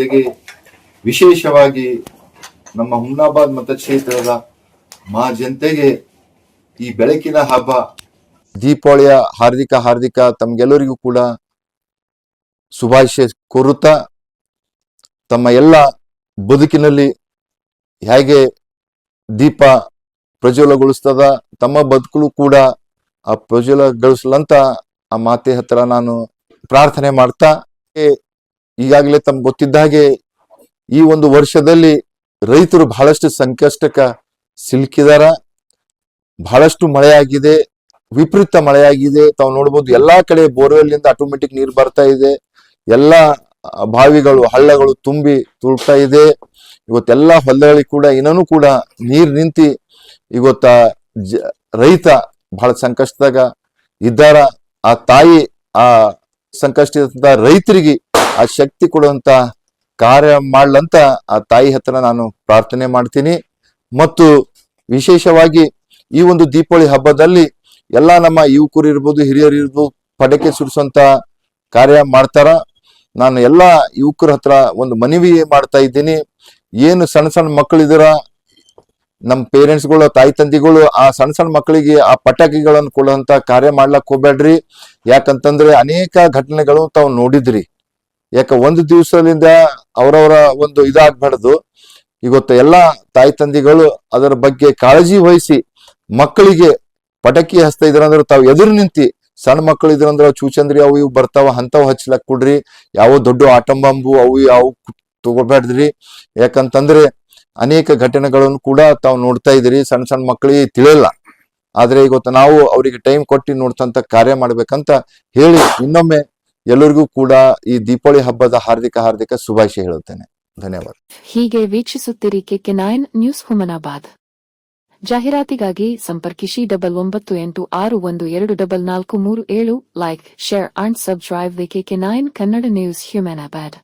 ಜನತೆಗೆ ವಿಶೇಷವಾಗಿ ನಮ್ಮ ಹುಮ್ನಾಬಾದ್ ಮತಕ್ಷೇತ್ರದ ಮಾ ಜನತೆಗೆ ಈ ಬೆಳಕಿನ ಹಬ್ಬ, ದೀಪಾವಳಿಯ ಹಾರ್ದಿಕ ಹಾರ್ದಿಕ ತಮ್ಗೆಲ್ಲರಿಗೂ ಕೂಡ ಶುಭಾಶಯ ಕೋರುತ್ತಾ ತಮ್ಮ ಎಲ್ಲ ಬದುಕಿನಲ್ಲಿ ಹೇಗೆ ದೀಪ ಪ್ರಜ್ವಲಗೊಳಿಸ್ತದ, ತಮ್ಮ ಬದುಕಲು ಕೂಡ ಆ ಪ್ರಜ್ವಲಗೊಳಿಸಲಂತ ಆ ಮಾತೆ ಹತ್ರ ನಾನು ಪ್ರಾರ್ಥನೆ ಮಾಡ್ತಾ ಈಗಾಗಲೇ ತಮ್ಗೆ ಗೊತ್ತಿದ್ದ ಹಾಗೆ ಈ ಒಂದು ವರ್ಷದಲ್ಲಿ ರೈತರು ಬಹಳಷ್ಟು ಸಂಕಷ್ಟಕ ಸಿಲುಕಿದಾರ. ಬಹಳಷ್ಟು ಮಳೆಯಾಗಿದೆ. ವಿಪರೀತ ಮಳೆಯಾಗಿದೆ. ತಾವು ನೋಡ್ಬೋದು ಎಲ್ಲಾ ಕಡೆ ಬೋರ್ವೆಲ್ನಿಂದ ಆಟೋಮೆಟಿಕ್ ನೀರು ಬರ್ತಾ ಇದೆ. ಎಲ್ಲಾ ಬಾವಿಗಳು, ಹಳ್ಳಗಳು ತುಂಬಿ ತುಳ್ತಾ ಇದೆ. ಇವತ್ತೆಲ್ಲಾ ಹೊಲಗಳಿಗೆ ಕೂಡ ಇನ್ನೂ ಕೂಡ ನೀರ್ ನಿಂತಿ ಇವತ್ತ ರೈತ ಬಹಳ ಸಂಕಷ್ಟದಾಗ ಇದ್ದಾರ. ಆ ತಾಯಿ ಆ ಸಂಕಷ್ಟದ ರೈತರಿಗೆ ಆ ಶಕ್ತಿ ಕೊಡುವಂತ ಕಾರ್ಯ ಮಾಡ್ಲಂತ ಆ ತಾಯಿ ಹತ್ರ ನಾನು ಪ್ರಾರ್ಥನೆ ಮಾಡ್ತೀನಿ. ಮತ್ತು ವಿಶೇಷವಾಗಿ ಈ ಒಂದು ದೀಪಾವಳಿ ಹಬ್ಬದಲ್ಲಿ ಎಲ್ಲ ನಮ್ಮ ಯುವಕರು ಇರ್ಬೋದು, ಹಿರಿಯರು ಇರ್ಬೋದು ಪಟಾಕಿ ಸುಡಿಸುವಂತ ಕಾರ್ಯ ಮಾಡ್ತಾರ. ನಾನು ಎಲ್ಲ ಯುವಕರ ಹತ್ರ ಒಂದು ಮನವಿ ಮಾಡ್ತಾ ಇದ್ದೀನಿ. ಏನು ಸಣ್ಣ ಸಣ್ಣ ಮಕ್ಕಳಿದಾರ ನಮ್ಮ ಪೇರೆಂಟ್ಸ್ಗಳು, ತಾಯಿ ತಂದಿಗಳು, ಆ ಸಣ್ಣ ಸಣ್ಣ ಮಕ್ಕಳಿಗೆ ಆ ಪಟಾಕಿಗಳನ್ನು ಕೊಡುವಂತ ಕಾರ್ಯ ಮಾಡ್ಲಕ್ ಹೋಗ್ಬೇಡ್ರಿ. ಯಾಕಂತಂದ್ರೆ ಅನೇಕ ಘಟನೆಗಳು ತಾವು ನೋಡಿದ್ರಿ. ಯಾಕ ಒಂದು ದಿವಸದಿಂದ ಅವರವರ ಒಂದು ಇದಾಗ್ಬಾರ್ದು. ಇವತ್ತು ಎಲ್ಲಾ ತಾಯಿ ತಂದೆಗಳು ಅದರ ಬಗ್ಗೆ ಕಾಳಜಿ ವಹಿಸಿ ಮಕ್ಕಳಿಗೆ ಪಟಾಕಿ ಹಚ್ತಾ ಇದ್ರಂದ್ರೆ ತಾವು ಎದುರು ನಿಂತಿ ಸಣ್ಣ ಮಕ್ಕಳು ಇದ್ರಂದ್ರ ಚೂಚಂದ್ರಿ, ಅವು ಇವು ಬರ್ತಾವ ಅಂತವ್ ಹಚ್ಲಕ್ ಕೊಡ್ರಿ. ಯಾವ ದೊಡ್ಡ ಆಟಂ ಬಾಂಬು ಅವು ಯಾವ ತಗೋಬೇಡ್ರಿ ಯಾಕಂತಂದ್ರೆ ಅನೇಕ ಘಟನೆಗಳನ್ನು ಕೂಡ ತಾವು ನೋಡ್ತಾ ಇದ್ರಿ ಸಣ್ಣ ಸಣ್ಣ ಮಕ್ಕಳಿಗೆ ತಿಳಿಯಲ್ಲ. ಆದ್ರೆ ಇವತ್ತು ನಾವು ಅವರಿಗೆ ಟೈಮ್ ಕೊಟ್ಟು ನೋಡ್ತಂತ ಕಾರ್ಯ ಮಾಡ್ಬೇಕಂತ ಹೇಳಿ ಇನ್ನೊಮ್ಮೆ ಎಲ್ಲರಿಗೂ ಕೂಡ ಈ ದೀಪಾವಳಿ ಹಬ್ಬದ ಹಾರ್ದಿಕ ಹಾರ್ದಿಕ ಶುಭಾಶಯ ಹೇಳುತ್ತೇನೆ. ಧನ್ಯವಾದ. ಹೀಗೆ ವೀಕ್ಷಿಸುತ್ತಿರಿ K K nine news Humnabad. ಜಾಹೀರಾತಿಗಾಗಿ ಸಂಪರ್ಕಿಸಿ ಡಬಲ್ ಒಂಬತ್ತು ಎಂಟು ಆರು ಒಂದು ಎರಡು ಡಬಲ್ ನಾಲ್ಕು ಮೂರು ಏಳು, like, share, and subscribe the K K nine Kannada news Humnabad